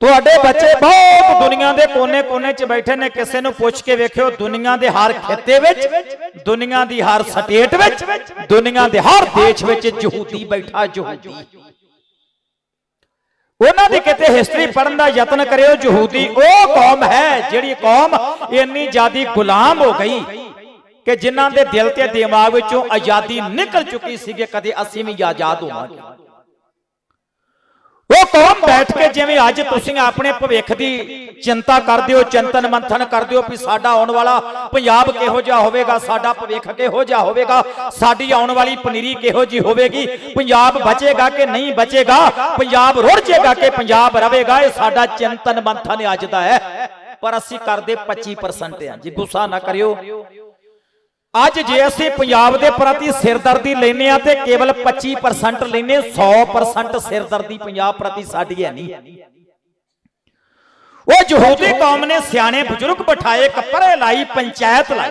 ਤੁਹਾਡੇ ਬੱਚੇ ਬਹੁਤ ਦੁਨੀਆ ਦੇ ਕੋਨੇ-ਕੋਨੇ 'ਚ ਬੈਠੇ ਨੇ ਕਿਸੇ ਨੂੰ ਪੁੱਛ ਕੇ ਵੇਖਿਓ ਦੁਨੀਆ ਦੇ ਹਰ ਖਿੱਤੇ ਵਿੱਚ ਦੁਨੀਆ ਦੀ ਹਰ ਸਟੇਟ ਵਿੱਚ ਦੁਨੀਆ ਦੇ ਹਰ ਦੇਸ਼ ਵਿੱਚ ਯਹੂਦੀ ਬੈਠਾ ਯਹੂਦੀ। ਉਹਨਾਂ ਦੀ ਕਿਤੇ ਹਿਸਟਰੀ ਪੜਨ ਦਾ ਯਤਨ ਕਰਿਓ ਯਹੂਦੀ ਉਹ ਕੌਮ ਹੈ ਜਿਹੜੀ ਕੌਮ ਇੰਨੀ ਜ਼ਿਆਦੀ ਗੁਲਾਮ ਹੋ ਗਈ ਕਿ ਜਿਨ੍ਹਾਂ ਦੇ ਦਿਲ ਤੇ ਦਿਮਾਗ ਵਿੱਚੋਂ ਆਜ਼ਾਦੀ ਨਿਕਲ ਚੁੱਕੀ ਸੀਗੇ ਕਦੇ ਅਸੀਂ ਵੀ ਆਜ਼ਾਦ ਹੋਵਾਂਗੇ। ਉਹ ਕੌਮ ਬੈਠ ਕੇ ਜਿਵੇਂ ਅੱਜ ਤੁਸੀਂ ਆਪਣੇ ਭਵਿੱਖ ਦੀ ਚਿੰਤਾ ਕਰਦੇ ਹੋ, ਚਿੰਤਨ ਮੰਥਨ ਕਰਦੇ ਹੋ ਵੀ ਸਾਡਾ ਆਉਣ ਵਾਲਾ ਪੰਜਾਬ ਕਿਹੋ ਜਿਹਾ ਹੋਵੇਗਾ, ਸਾਡਾ ਭਵਿੱਖ ਕਿਹੋ ਜਿਹਾ ਹੋਵੇਗਾ, ਸਾਡੀ ਆਉਣ ਵਾਲੀ ਪਨੀਰੀ ਕਿਹੋ ਜੀ ਹੋਵੇਗੀ, ਪੰਜਾਬ ਬਚੇਗਾ ਕਿ ਨਹੀਂ ਬਚੇਗਾ, ਪੰਜਾਬ ਰੁੜ ਜਾਏਗਾ ਕਿ ਪੰਜਾਬ ਰਹੇਗਾ ਇਹ ਸਾਡਾ ਚਿੰਤਨ ਮੰਥਨ ਅੱਜ ਦਾ ਹੈ। ਪਰ ਅਸੀਂ ਕਰਦੇ 25% ਹਾਂ ਜੀ, ਗੁੱਸਾ ਨਾ ਕਰਿਓ। ਅੱਜ ਜੇ ਅਸੀਂ ਪੰਜਾਬ ਦੇ ਪ੍ਰਤੀ ਸਿਰਦਰਦੀ ਲੈਨੇ ਆ ਤੇ ਕੇਵਲ 25% ਲੈਨੇ 100% ਸਿਰਦਰਦੀ ਪੰਜਾਬ ਪ੍ਰਤੀ ਸਾਡੀ ਹੈ ਨਹੀਂ। ਉਹ ਯਹੂਦੀ ਕੌਮ ਨੇ ਸਿਆਣੇ ਬਜ਼ੁਰਗ ਬਿਠਾਏ, ਕੱਪੜੇ ਲਾਈ, ਪੰਚਾਇਤ ਲਾਈ।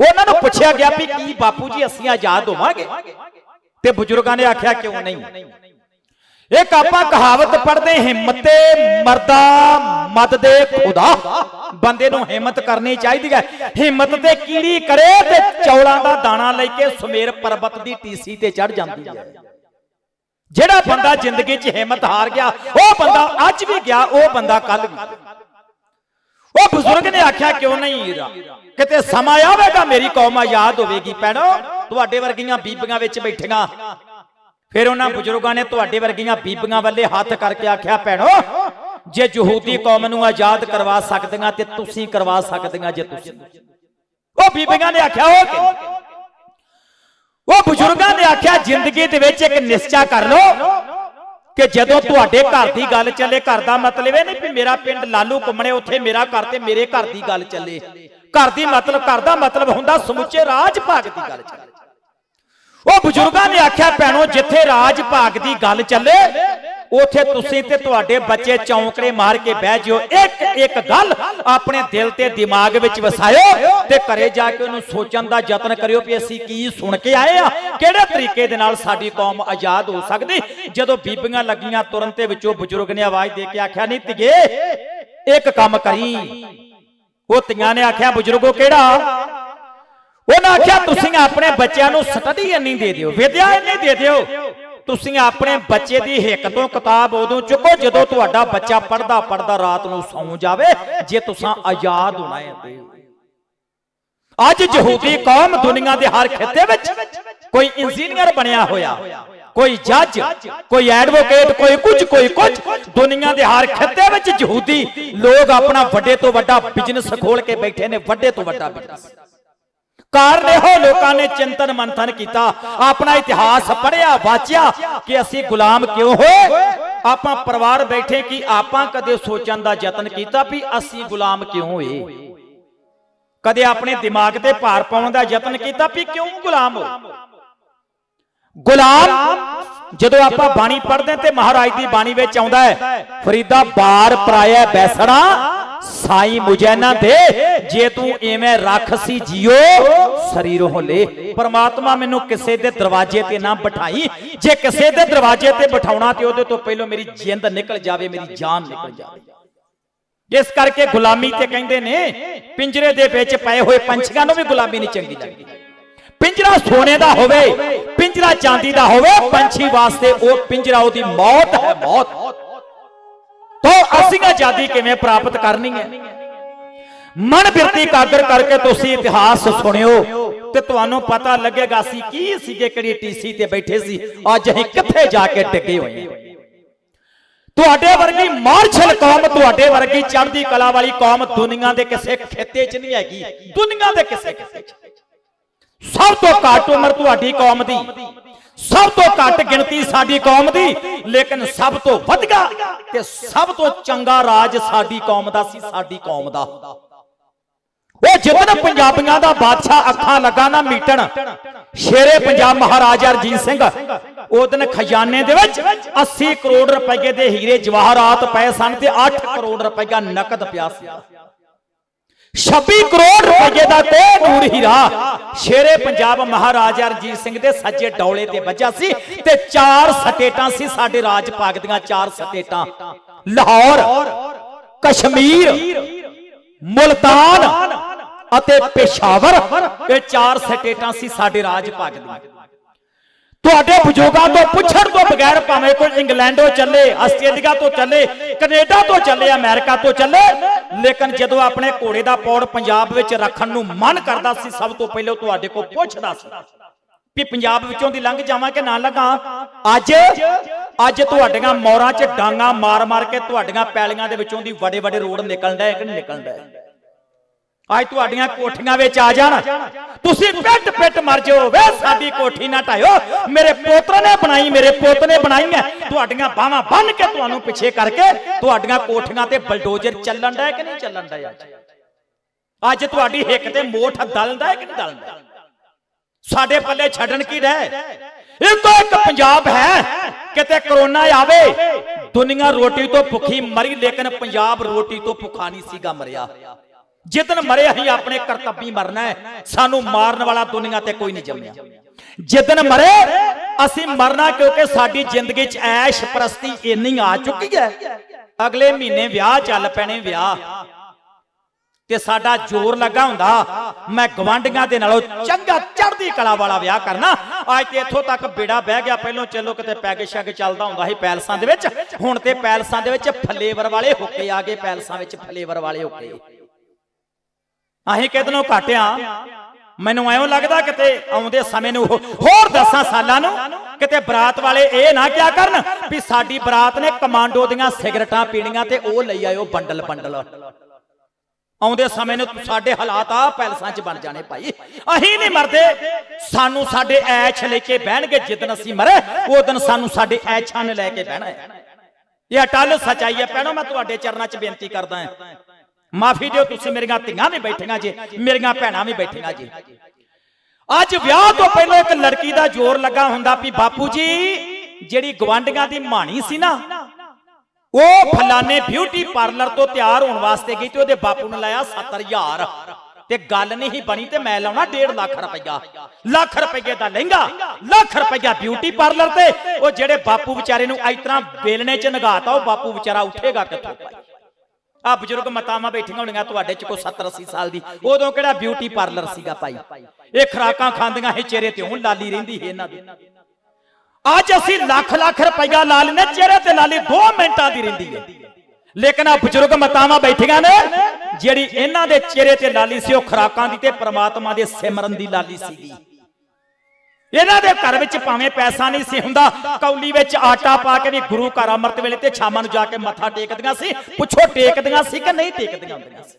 ਉਹਨਾਂ ਨੂੰ ਪੁੱਛਿਆ ਗਿਆ ਵੀ ਕੀ ਬਾਪੂ ਜੀ, ਅਸੀਂ ਆਜ਼ਾਦ ਹੋਵਾਂਗੇ? ਤੇ ਬਜ਼ੁਰਗਾਂ ਨੇ ਆਖਿਆ, ਕਿਉਂ ਨਹੀਂ? ਇੱਕ ਆਪਾਂ ਕਹਾਵਤ ਪੜ੍ਹਦੇ ਹਿੰਮਤੇ ਮਰਦਾ ਮਦ ਦੇ ਖੁਦਾ। ਬੰਦੇ ਨੂੰ ਹਿੰਮਤ ਕਰਨੀ ਚਾਹੀਦੀ ਹੈ। ਹਿੰਮਤ ਤੇ ਕੀੜੀ ਕਰੇ ਤੇ ਚੌਲਾਂ ਦਾ ਦਾਣਾ ਲੈ ਕੇ ਸੁਮੇਰ ਪਰਬਤ ਦੀ ਟੀਸੀ ਤੇ ਚੜ ਜਾਂਦੀ ਹੈ। ਜਿਹੜਾ ਬੰਦਾ ਜ਼ਿੰਦਗੀ 'ਚ ਹਿੰਮਤ ਹਾਰ ਗਿਆ ਉਹ ਬੰਦਾ ਅੱਜ ਵੀ ਗਿਆ ਉਹ ਬੰਦਾ ਕੱਲ ਵੀ ਉਹ ਬਜ਼ੁਰਗ ਨੇ ਆਖਿਆ ਕਿਉਂ ਨਹੀਂ ਹੀਰਾ? ਕਿਤੇ ਸਮਾਂ ਆਵੇਗਾ ਮੇਰੀ ਕੌਮ ਆਜ਼ਾਦ ਹੋਵੇਗੀ ਭੈਣੋ। ਤੁਹਾਡੇ ਵਰਗੀਆਂ ਬੀਬੀਆਂ ਵਿੱਚ ਬੈਠੀਆਂ। ਫਿਰ ਉਹਨਾਂ ਬਜ਼ੁਰਗਾਂ ਨੇ ਤੁਹਾਡੇ ਵਰਗੀਆਂ ਬੀਬੀਆਂ ਵੱਲੇ ਹੱਥ ਕਰਕੇ ਆਖਿਆ, ਭੈਣੋ, ਜੇ ਯਹੂਦੀ ਕੌਮ ਨੂੰ ਆਜ਼ਾਦ ਕਰਵਾ ਸਕਦੀਆਂ ਤੇ ਤੁਸੀਂ ਕਰਵਾ ਸਕਦੀਆਂ ਜੇ ਤੁਸੀਂ। ਉਹ ਬੀਬੀਆਂ ਨੇ ਆਖਿਆ, ਉਹ ਉਹ ਬਜ਼ੁਰਗਾਂ ਨੇ ਆਖਿਆ, ਜ਼ਿੰਦਗੀ ਦੇ ਵਿੱਚ ਇੱਕ ਨਿਸ਼ਚਾ ਕਰ ਲਓ ਕਿ ਜਦੋਂ ਤੁਹਾਡੇ ਘਰ ਦੀ ਗੱਲ ਚੱਲੇ, ਘਰ ਦਾ ਮਤਲਬ ਇਹ ਨਹੀਂ ਵੀ ਮੇਰਾ ਪਿੰਡ ਲਾਲੂ ਘੁੰਮਣੇ, ਉੱਥੇ ਮੇਰਾ ਘਰ ਤੇ ਮੇਰੇ ਘਰ ਦੀ ਗੱਲ ਚੱਲੇ। ਘਰ ਦੀ ਮਤਲਬ, ਘਰ ਦਾ ਮਤਲਬ ਹੁੰਦਾ ਸਮੁੱਚੇ ਰਾਜ ਭਾਗ ਦੀ ਗੱਲ ਚੱਲੇ। ਉਹ ਬਜ਼ੁਰਗਾਂ ਨੇ ਆਖਿਆ, ਭੈਣੋ, ਜਿੱਥੇ ਰਾਜ ਭਾਗ ਦੀ ਗੱਲ ਚੱਲੇ, ਉਥੇ ਤੁਸੀਂ ਤੇ ਤੁਹਾਡੇ ਬੱਚੇ ਚੌਂਕੜੇ ਮਾਰ ਕੇ ਬਹਿ ਜਿਓ। ਇੱਕ ਇੱਕ ਗੱਲ ਆਪਣੇ ਦਿਲ ਤੇ ਦਿਮਾਗ ਵਿੱਚ ਵਸਾਇਓ ਤੇ ਘਰੇ ਜਾ ਕੇ ਉਹਨੂੰ ਸੋਚਣ ਦਾ ਯਤਨ ਕਰਿਓ ਵੀ ਅਸੀਂ ਕੀ ਸੁਣ ਕੇ ਆਏ ਆ। ਕਿਹੜੇ ਤਰੀਕੇ ਦੇ ਨਾਲ ਸਾਡੀ ਕੌਮ ਆਜ਼ਾਦ ਹੋ ਸਕਦੀ? ਜਦੋਂ ਬੀਬੀਆਂ ਲੱਗੀਆਂ ਤੁਰਨ ਤੇ ਵਿੱਚੋਂ ਬਜ਼ੁਰਗ ਨੇ ਆਵਾਜ਼ ਦੇ ਕੇ ਆਖਿਆ ਨਹੀਂ ਧੀਏ, ਇੱਕ ਕੰਮ ਕਰੀ। ਉਹ ਧੀਆਂ ਨੇ ਆਖਿਆ, ਬਜ਼ੁਰਗੋ, ਕਿਹੜਾ? ਉਹਨਾਂ ਆਖਿਆ, ਤੁਸੀਂ ਆਪਣੇ ਬੱਚਿਆਂ ਨੂੰ ਸਟੱਡੀ ਇੰਨੀ ਦੇ ਦਿਓ, ਵਿਦਿਆ ਇੰਨੀ ਦੇ ਦਿਓ। ਤੁਸੀਂ ਆਪਣੇ ਬੱਚੇ ਦੀ ਹਿੱਕ ਤੋਂ ਕਿਤਾਬ ਉਦੋਂ ਚੁੱਕੋ ਜਦੋਂ ਤੁਹਾਡਾ ਬੱਚਾ ਪੜਦਾ ਪੜਦਾ ਰਾਤ ਨੂੰ ਸੌਂ ਜਾਵੇ, ਜੇ ਤੁਸੀਂ ਆਜ਼ਾਦ ਹੋਣਾ ਹੈ ਅੱਜ ਯਹੂਦੀ ਕੌਮ ਦੁਨੀਆ ਦੇ ਹਰ ਖਿੱਤੇ ਵਿੱਚ ਕੋਈ ਇੰਜੀਨੀਅਰ ਬਣਿਆ ਹੋਇਆ, ਕੋਈ ਜੱਜ ਕੋਈ ਐਡਵੋਕੇਟ ਕੋਈ ਕੁਝ ਕੋਈ ਕੁਝ। ਦੁਨੀਆ ਦੇ ਹਰ ਖਿੱਤੇ ਵਿੱਚ ਯਹੂਦੀ ਲੋਕ ਆਪਣਾ ਵੱਡੇ ਤੋਂ ਵੱਡਾ ਬਿਜ਼ਨਸ ਖੋਲ ਕੇ ਬੈਠੇ ਨੇ, ਵੱਡੇ ਤੋਂ ਵੱਡਾ ਬਿਜ਼ਨਸ ਕਾਰਨ ਇਹੋ, ਲੋਕਾਂ ਨੇ ਚਿੰਤਨ ਮੰਥਨ ਕੀਤਾ। ਆਪਣਾ ਇਤਿਹਾਸ ਪੜਿਆ ਵਾਚਿਆ ਕਿ ਅਸੀਂ ਗੁਲਾਮ ਕਿਉਂ ਹੋਏ? ਆਪਾਂ ਪਰਿਵਾਰ ਬੈਠੇ ਕਿ ਆਪਾਂ ਕਦੇ ਸੋਚਣ ਦਾ ਯਤਨ ਕੀਤਾ ਵੀ ਅਸੀਂ ਗੁਲਾਮ ਕਿਉਂ ਹੋਏ? ਕਦੇ ਆਪਣੇ ਦਿਮਾਗ ਤੇ ਭਾਰ ਪਾਉਣ ਦਾ ਯਤਨ ਕੀਤਾ ਵੀ ਕਿਉਂ ਗੁਲਾਮ ਹੋ ਗੁਲਾਮ ਜਦੋਂ ਆਪਾਂ ਬਾਣੀ ਪੜ੍ਹਦੇ ਤੇ ਮਹਾਰਾਜ ਦੀ ਬਾਣੀ ਵਿੱਚ ਆਉਂਦਾ ਹੈ, ਫਰੀਦਾ ਬਾਰ ਪਰਾਇਆ ਬੈਸਣਾ, ਸਾਈ ਮੁਜੈਨਾ ਦੇ ਜੇ ਤੂੰ ਐਵੇਂ ਰੱਖ ਸੀ ਜਿਓ, ਸਰੀਰੋਂ ਹੋਲੇ ਪਰਮਾਤਮਾ ਮੈਨੂੰ ਕਿਸੇ ਦੇ ਦਰਵਾਜ਼ੇ ਤੇ ਨਾ ਬਿਠਾਈ। ਜੇ ਕਿਸੇ ਦੇ ਦਰਵਾਜ਼ੇ ਤੇ ਬਿਠਾਉਣਾ ਤੇ ਉਹਦੇ ਤੋਂ ਪਹਿਲਾਂ ਮੇਰੀ ਜਿੰਦ ਨਿਕਲ ਜਾਵੇ, ਮੇਰੀ ਜਾਨ ਨਿਕਲ ਜਾਵੇ। ਇਸ ਕਰਕੇ ਗੁਲਾਮੀ ਤੇ ਕਹਿੰਦੇ ਨੇ, ਪਿੰਜਰੇ ਦੇ ਵਿੱਚ ਪਏ ਹੋਏ ਪੰਛੀਆਂ ਨੂੰ ਵੀ ਗੁਲਾਮੀ ਨਹੀਂ ਚੰਗੀ ਲੱਗਦੀ। ਪਿੰਜਰਾ ਸੋਨੇ ਦਾ ਹੋਵੇ, ਪਿੰਜਰਾ ਚਾਂਦੀ ਦਾ ਹੋਵੇ, ਪੰਛੀ ਵਾਸਤੇ ਉਹ ਪਿੰਜਰਾ ਉਹਦੀ ਮੌਤ ਹੈ ਮੌਤ। ਤੋਂ ਅਸੀਂ ਆਜ਼ਾਦੀ ਕਿਵੇਂ ਪ੍ਰਾਪਤ ਕਰਨੀ ਹੈ? ਮਨ ਬਿਰਤੀ ਕਾਗਰ ਕਰਕੇ ਤੁਸੀਂ ਇਤਿਹਾਸ ਸੁਣਿਓ ਤੇ ਤੁਹਾਨੂੰ ਪਤਾ ਲੱਗੇਗਾ ਅਸੀਂ ਕੀ ਸੀਗੇ ਕਿਹੜੀ ਟੀਸੀ ਤੇ ਬੈਠੇ ਸੀ। ਅੱਜ ਅਸੀਂ ਕਿੱਥੇ ਜਾ ਕੇ ਟਿਕੇ ਹੋਏ ਤੁਹਾਡੇ ਵਰਗੀ ਮਾਰਸ਼ਲ ਕੌਮ ਤੁਹਾਡੇ ਵਰਗੀ ਚੜ੍ਹਦੀ ਕਲਾ ਵਾਲੀ ਕੌਮ ਦੁਨੀਆ ਦੇ ਕਿਸੇ ਖੇਤੇ 'ਚ ਨਹੀਂ ਹੈਗੀ। ਦੁਨੀਆ ਦੇ ਕਿਸੇ ਖੇਤੇ 'ਚ। ਸਭ ਤੋਂ ਘੱਟ ਉਮਰ ਤੁਹਾਡੀ ਕੌਮ ਦੀ। ਸਭ ਤੋਂ ਘੱਟ ਗਿਣਤੀ ਸਾਡੀ ਕੌਮ ਦੀ। ਲੇਕਿਨ ਸਭ ਤੋਂ ਵਧਗਾ ਤੇ ਸਭ ਤੋਂ ਚੰਗਾ ਰਾਜ ਸਾਡੀ ਕੌਮ ਦਾ ਸੀ ਸਾਡੀ ਕੌਮ ਦਾ। ਉਹ ਜਿੱਦਨ ਪੰਜਾਬੀਆਂ ਦਾ ਬਾਦਸ਼ਾਹ ਅੱਖਾਂ ਲੱਗਾ ਨਾ ਮੀਟਣ ਸ਼ੇਰੇ ਪੰਜਾਬ ਮਹਾਰਾਜਾ ਰਜੀਤ ਸਿੰਘ ਉਹ ਦਿਨ ਖਜ਼ਾਨੇ ਦੇ ਵਿੱਚ 80 ਕਰੋੜ ਰੁਪਏ ਦੇ ਹੀਰੇ ਜਵਾਹਰਾਤ ਪਏ ਸਨ ਤੇ 8 ਕਰੋੜ ਰੁਪਇਆ ਨਕਦ ਪਿਆ ਸੀ। 26 ਕਰੋੜ ਰੁਪਏ ਦਾ ਤੇ ਨੂਰ ਹੀਰਾ ਸ਼ੇਰੇ ਪੰਜਾਬ ਮਹਾਰਾਜਾ ਰਣਜੀਤ ਸਿੰਘ ਦੇ ਸੱਜੇ ਡੌਲੇ ਤੇ ਵੱਜਾ ਸੀ ਤੇ ਚਾਰ ਸਟੇਟਾਂ ਸੀ ਸਾਡੇ ਰਾਜ ਭਾਗ ਦੀਆਂ ਚਾਰ ਸਟੇਟਾਂ। ਲਾਹੌਰ ਕਸ਼ਮੀਰ ਮੁਲਤਾਨ ਅਤੇ ਪੇਸ਼ਾਵਰ ਇਹ ਚਾਰ ਸਟੇਟਾਂ ਸੀ ਸਾਡੇ ਰਾਜ ਭਾਗ ਦੀਆਂ। ਤੁਹਾਡੇ ਬਜ਼ੁਰਗਾਂ ਤੋਂ ਪੁੱਛਣ ਤੋਂ ਬਗੈਰ ਭਾਵੇਂ ਕੋਈ ਇੰਗਲੈਂਡੋਂ ਚੱਲੇ, ਆਸਟ੍ਰੇਲੀਆ ਤੋਂ ਚੱਲੇ, ਕੈਨੇਡਾ ਤੋਂ ਚੱਲੇ, ਅਮਰੀਕਾ ਤੋਂ ਚੱਲੇ, ਲੇਕਿਨ ਜਦੋਂ ਆਪਣੇ ਘੋੜੇ ਦਾ ਪੌੜ ਪੰਜਾਬ ਵਿੱਚ ਰੱਖਣ ਨੂੰ ਮਨ ਕਰਦਾ ਸੀ, ਸਭ ਤੋਂ ਪਹਿਲਾਂ ਤੁਹਾਡੇ ਕੋਲ ਪੁੱਛਦਾ ਸੀ ਵੀ ਪੰਜਾਬ ਵਿੱਚੋਂ ਦੀ ਲੰਘ ਜਾਵਾਂ ਕਿ ਨਾ ਲੰਘਾਂ? ਅੱਜ ਅੱਜ ਤੁਹਾਡੀਆਂ ਮੌਰਾਂ 'ਚ ਡਾਂਗਾ ਮਾਰ-ਮਾਰ ਕੇ ਤੁਹਾਡੀਆਂ ਪੈਲੀਆਂ ਦੇ ਵਿੱਚੋਂ ਦੀ ਵੱਡੇ ਵੱਡੇ ਰੋਡ ਨਿਕਲਦਾ ਡਏ ਕਿ ਨਹੀਂ ਨਿਕਲਣ ਅੱਜ ਤੁਹਾਡੀਆਂ ਕੋਠੀਆਂ ਵਿੱਚ ਆ ਜਾਣ। ਤੁਸੀਂ ਪਿੱਟ ਪਿੱਟ ਮਰ ਜਾਓ, ਵੇ ਸਾਡੀ ਕੋਠੀ ਨਾ ਢਾਇਓ। ਮੇਰੇ ਪੋਤਰੇ ਨੇ ਬਣਾਈ, ਮੇਰੇ ਪੁੱਤ ਨੇ ਬਣਾਈ ਹੈ ਤੁਹਾਡੀਆਂ ਬਾਹਾਂ ਬੰਨ ਕੇ ਤੁਹਾਨੂੰ ਪਿੱਛੇ ਕਰਕੇ ਤੁਹਾਡੀਆਂ ਕੋਠੀਆਂ ਤੇ ਬਲਡੋਜ਼ਰ ਚੱਲਣ ਦਾ ਕਿ ਨਹੀਂ ਚੱਲਣ ਦਾ ਅੱਜ? ਅੱਜ ਤੁਹਾਡੀ ਹਿੱਕ ਤੇ ਮੋਠ ਦਲਦਾ ਹੈ ਕਿ ਨਹੀਂ ਦਲਦਾ ਸਾਡੇ ਪੱਲੇ ਛੱਡਣ ਕੀ ਰਹਿ ਇੱਕੋ ਇੱਕ ਪੰਜਾਬ ਹੈ, ਕਿਤੇ ਕਰੋਨਾ ਆਵੇ, ਦੁਨੀਆ ਰੋਟੀ ਤੋਂ ਭੁੱਖੀ ਮਰੀ, ਲੇਕਿਨ ਪੰਜਾਬ ਰੋਟੀ ਤੋਂ ਭੁੱਖਾ ਨਹੀਂ ਸੀਗਾ ਮਰਿਆ। ਜਿੱਦਨ ਮਰੇ ਅਸੀਂ ਆਪਣੇ ਕਰਤੱਵੀ ਮਰਨਾ ਹੈ, ਸਾਨੂੰ ਮਾਰਨ ਵਾਲਾ ਦੁਨੀਆ ਤੇ ਕੋਈ ਨਹੀਂ ਜੰਮਿਆ। ਜਿੱਦਨ ਮਰੇ, ਅਸੀਂ ਮਰਨਾ ਕਿਉਂਕਿ ਸਾਡੀ ਜ਼ਿੰਦਗੀ 'ਚ ਐਸ਼ ਪ੍ਰਸਤੀ ਇੰਨੀ ਆ ਚੁੱਕੀ ਹੈ। ਅਗਲੇ ਮਹੀਨੇ ਵਿਆਹ ਚੱਲ ਪੈਣੇ ਵਿਆਹ। ਤੇ ਸਾਡਾ ਜ਼ੋਰ ਲੱਗਾ ਹੁੰਦਾ, ਮੈਂ ਗਵਾਂਡੀਆਂ ਦੇ ਨਾਲੋਂ ਚੰਗਾ ਚੜ੍ਹਦੀ ਕਲਾ ਵਾਲਾ ਵਿਆਹ ਕਰਨਾ। ਅੱਜ ਤੇ ਇੱਥੋਂ ਤੱਕ ਬੇੜਾ ਬਹਿ ਗਿਆ, ਪਹਿਲੋਂ ਚੱਲੋ ਕਿਤੇ ਪੈਗ ਸ਼ੈਗ ਚੱਲਦਾ ਹੁੰਦਾ ਸੀ ਪੈਲਸਾਂ ਦੇ ਵਿੱਚ। ਹੁਣ ਤੇ ਪੈਲਸਾਂ ਦੇ ਵਿੱਚ ਫਲੇਵਰ ਵਾਲੇ ਹੁੱਕੇ ਆ ਗਏ, ਪੈਲਸਾਂ ਵਿੱਚ ਫਲੇਵਰ ਵਾਲੇ ਹੁੱਕੇ। ਅਸੀਂ ਕਿਦਨੋਂ ਘਟਿਆ ਮੈਨੂੰ ਐਉਂ ਲੱਗਦਾ ਕਿਤੇ ਆਉਂਦੇ ਸਮੇਂ ਨੂੰ ਹੋਰ 10 ਸਾਲਾਂ ਨੂੰ ਕਿਤੇ ਬਰਾਤ ਵਾਲੇ ਇਹ ਨਾ ਕਿਆ ਕਰਨ ਵੀ ਸਾਡੀ ਬਰਾਤ ਨੇ ਕਮਾਂਡੋ ਦੀਆਂ ਸਿਗਰਟਾਂ ਪੀਣੀਆਂ ਤੇ ਉਹ ਲਈ ਆਇਓ ਬੰਡਲ ਬੰਡਲ। ਆਉਂਦੇ ਸਮੇਂ ਨੂੰ ਸਾਡੇ ਹਾਲਾਤ ਆ ਪੈਲਸਾਂ 'ਚ ਬਣ ਜਾਣੇ ਭਾਈ। ਅਸੀਂ ਨਹੀਂ ਮਰਦੇ। ਸਾਨੂੰ ਸਾਡੇ ਐਛ ਲੈ ਕੇ ਬਹਿਣਗੇ ਜਿੱਦਨ ਅਸੀਂ ਮਰੇ, ਉਹ ਦਿਨ ਸਾਨੂੰ ਸਾਡੇ ਐਛਾਂ ਨੇ ਲੈ ਕੇ ਬਹਿਣਾ ਹੈ। ਇਹ ਅਟਲ ਸਚਾਈ ਹੈ। ਭੈਣੋ, ਮੈਂ ਤੁਹਾਡੇ ਚਰਨਾਂ 'ਚ ਬੇਨਤੀ ਕਰਦਾ ਹਾਂ। ਮਾਫੀ ਦਿਓ, ਤੁਸੀਂ ਮੇਰੀਆਂ ਧੀਆਂ ਵੀ ਬੈਠੀਆਂ ਜੇ, ਮੇਰੀਆਂ ਭੈਣਾਂ ਵੀ ਬੈਠੀਆਂ ਜੇ। ਅੱਜ ਵਿਆਹ ਤੋਂ ਪਹਿਲਾਂ ਇੱਕ ਲੜਕੀ ਦਾ ਜ਼ੋਰ ਲੱਗਾ ਹੁੰਦਾ ਵੀ ਬਾਪੂ ਜੀ, ਜਿਹੜੀ ਗਵਾਂਡੀਆਂ ਦੀ ਮਾਣੀ ਸੀ ਨਾ, ਉਹ ਫਲਾਣੇ ਬਿਊਟੀ ਪਾਰਲਰ ਤੋਂ ਤਿਆਰ ਹੋਣ ਵਾਸਤੇ ਗਈ ਤੇ ਉਹਦੇ ਬਾਪੂ ਨੇ ਲਾਇਆ 70000 ਤੇ ਗੱਲ ਨਹੀਂ ਹੀ ਬਣੀ ਤੇ ਮੈਂ ਲਾਉਣਾ 1.5 ਲੱਖ ਰੁਪਈਆ। ਲੱਖ ਰੁਪਈਏ ਦਾ ਲਹਿੰਗਾ, ਲੱਖ ਰੁਪਈਆ ਬਿਊਟੀ ਪਾਰਲਰ ਤੇ। ਉਹ ਜਿਹੜੇ ਬਾਪੂ ਵਿਚਾਰੇ ਨੂੰ ਇਸ ਤਰ੍ਹਾਂ ਬੇਲਣੇ ਚ ਨਗਾਤਾ, ਉਹ ਬਾਪੂ ਵਿਚਾਰਾ ਉੱਠੇਗਾ ਕਿੱਥੋਂ ਭਾਈ? ਆ ਬਜ਼ੁਰਗ ਮਤਾਵਾਂ ਬੈਠੀਆਂ ਹੋਣੀਆਂ ਤੁਹਾਡੇ ਚ ਕੋਈ 70 80 ਸਾਲ ਦੀ। ਉਦੋਂ ਕਿਹੜਾ ਬਿਊਟੀ ਪਾਰਲਰ ਸੀਗਾ ਭਾਈ? ਇਹ ਖਰਾਕਾਂ ਖਾਂਦੀਆਂ ਇਹ ਚਿਹਰੇ ਤੇ ਹੁਣ ਲਾਲੀ ਰਹਿੰਦੀ ਹੈ ਇਹਨਾਂ ਦੀ। ਅੱਜ ਅਸੀਂ ਲੱਖ ਲੱਖ ਰੁਪਈਆ ਲਾ ਲੈਨੇ ਚਿਹਰੇ ਤੇ ਲਾਲੀ 2 ਮਿੰਟਾਂ ਦੀ ਰਹਿੰਦੀ ਹੈ। ਲੇਕਿਨ ਆ ਬਜ਼ੁਰਗ ਮਤਾਵਾਂ ਬੈਠੀਆਂ ਨੇ, ਜਿਹੜੀ ਇਹਨਾਂ ਦੇ ਚਿਹਰੇ ਤੇ ਲਾਲੀ ਸੀ, ਉਹ ਖਰਾਕਾਂ ਦੀ ਤੇ ਪ੍ਰਮਾਤਮਾ ਦੇ ਸਿਮਰਨ ਦੀ ਲਾਲੀ ਸੀਗੀ। ਇਹਨਾਂ ਦੇ ਘਰ ਵਿੱਚ ਭਾਵੇਂ ਪੈਸਾ ਨਹੀਂ ਸੀ ਹੁੰਦਾ, ਕੌਲੀ ਵਿੱਚ ਆਟਾ ਪਾ ਕੇ ਵੀ ਗੁਰੂ ਘਰ ਅੰਮ੍ਰਿਤ ਵੇਲੇ ਤੇ ਸ਼ਾਮਾਂ ਨੂੰ ਜਾ ਕੇ ਮੱਥਾ ਟੇਕਦੀਆਂ ਸੀ, ਪੁੱਛੋ ਟੇਕਦੀਆਂ ਸੀ ਕਿ ਨਹੀਂ ਟੇਕਦੀਆਂ ਹੁੰਦੀਆਂ ਸੀ?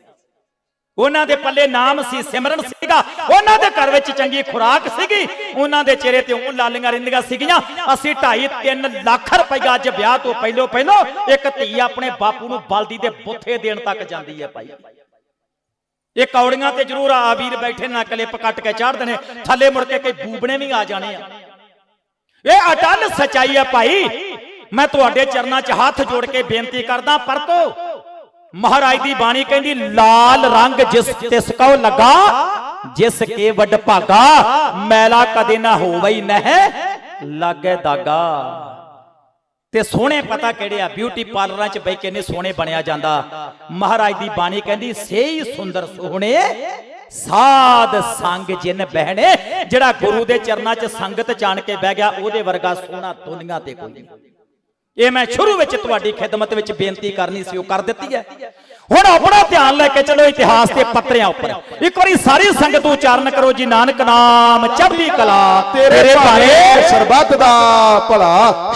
ਉਹਨਾਂ ਦੇ ਪੱਲੇ ਨਾਮ ਸੀ ਸਿਮਰਨ ਸੀਗਾ, ਉਹਨਾਂ ਦੇ ਘਰ ਵਿੱਚ ਚੰਗੀ ਖੁਰਾਕ ਸੀਗੀ, ਉਹਨਾਂ ਦੇ ਚਿਹਰੇ ਤੇ ਉਹ ਲਾਲੀਆਂ ਰਹਿੰਦੀਆਂ ਸੀਗੀਆਂ, ਅਸੀਂ 2.5 3 ਲੱਖ ਰੁਪਈਆ ਅੱਜ ਵਿਆਹ ਤੋਂ ਪਹਿਲੋਂ ਪਹਿਲੋਂ ਇੱਕ ਧੀ ਆਪਣੇ ਬਾਪੂ ਨੂੰ ਬਲਦੀ ਦੇ ਬੁੱਥੇ ਦੇਣ ਤੱਕ ਜਾਂਦੀ ਹੈ ਭਾਈ। ਇਹ ਕੌੜੀਆਂ ਤੇ ਜ਼ਰੂਰ ਆ ਵੀਰ ਬੈਠੇ ਨਾ ਕਲਿੱਪ ਕੱਟ ਕੇ ਚਾੜਦੇ ਨੇ। ਥੱਲੇ ਮੁੜ ਕੇ ਕਈ ਬੂਬਣੇ ਵੀ ਆ ਜਾਣੇ ਆ। ਇਹ ਅਟਲ ਸਚਾਈ ਹੈ ਭਾਈ। ਮੈਂ ਤੁਹਾਡੇ ਚਰਨਾਂ 'ਚ ਹੱਥ ਜੋੜ ਕੇ ਬੇਨਤੀ ਕਰਦਾ, ਪਰਤੋ। ਮਹਾਰਾਜ ਦੀ ਬਾਣੀ ਕਹਿੰਦੀ, ਲਾਲ ਰੰਗ ਜਿਸ ਤਿਸ ਕਉ ਲਗਾ, ਜਿਸ ਕੇ ਵੱਡ ਭਾਗਾ, ਮੈਲਾ ਕਦੇ ਨਾ ਹੋਵੇ ਨਹਿ, ਲਾਗੇ ਦਾਗਾ। ਤੇ ਸੋਹਣੇ ਪਤਾ ਕਿਹੜੇ ਆ? ਬਿਊਟੀ ਪਾਰਲਰਾਂ 'ਚ ਬੈ ਕੇ ਨਹੀਂ ਸੋਹਣੇ ਬਣਿਆ ਜਾਂਦਾ। ਮਹਾਰਾਜ ਦੀ ਬਾਣੀ ਕਹਿੰਦੀ ਸੇਈ ਸੁੰਦਰ ਸੋਹਣੇ ਸਾਧ ਸੰਗ ਜਿਨ ਬਹਿਣੇ ਜਿਹੜਾ ਗੁਰੂ ਦੇ ਚਰਨਾਂ 'ਚ ਸੰਗਤ ਜਾਣ ਕੇ ਬਹਿ ਗਿਆ ਉਹਦੇ ਵਰਗਾ ਸੋਹਣਾ ਦੁਨੀਆ ਤੇ ਕੋਈ ਨਹੀਂ। ਇਹ ਮੈਂ ਸ਼ੁਰੂ ਵਿੱਚ ਤੁਹਾਡੀ ਖਿਦਮਤ ਵਿੱਚ ਬੇਨਤੀ ਕਰਨੀ ਸੀ ਉਹ ਕਰ ਦਿੱਤੀ ਹੈ। ਹੁਣ ਆਪਣਾ ਧਿਆਨ ਲੈ ਕੇ ਚਲੋ ਇਤਿਹਾਸ ਦੇ ਪੱਤਰਿਆਂ ਉੱਪਰ। ਇੱਕ ਵਾਰੀ ਸਾਰੀ ਸੰਗਤ ਉਚਾਰਨ ਕਰੋ ਜੀ ਨਾਨਕ ਨਾਮ ਚੜ੍ਹਦੀ ਕਲਾ ਤੇਰੇ ਭਾਣੇ ਸਰਬੱਤ ਦਾ ਭਲਾ।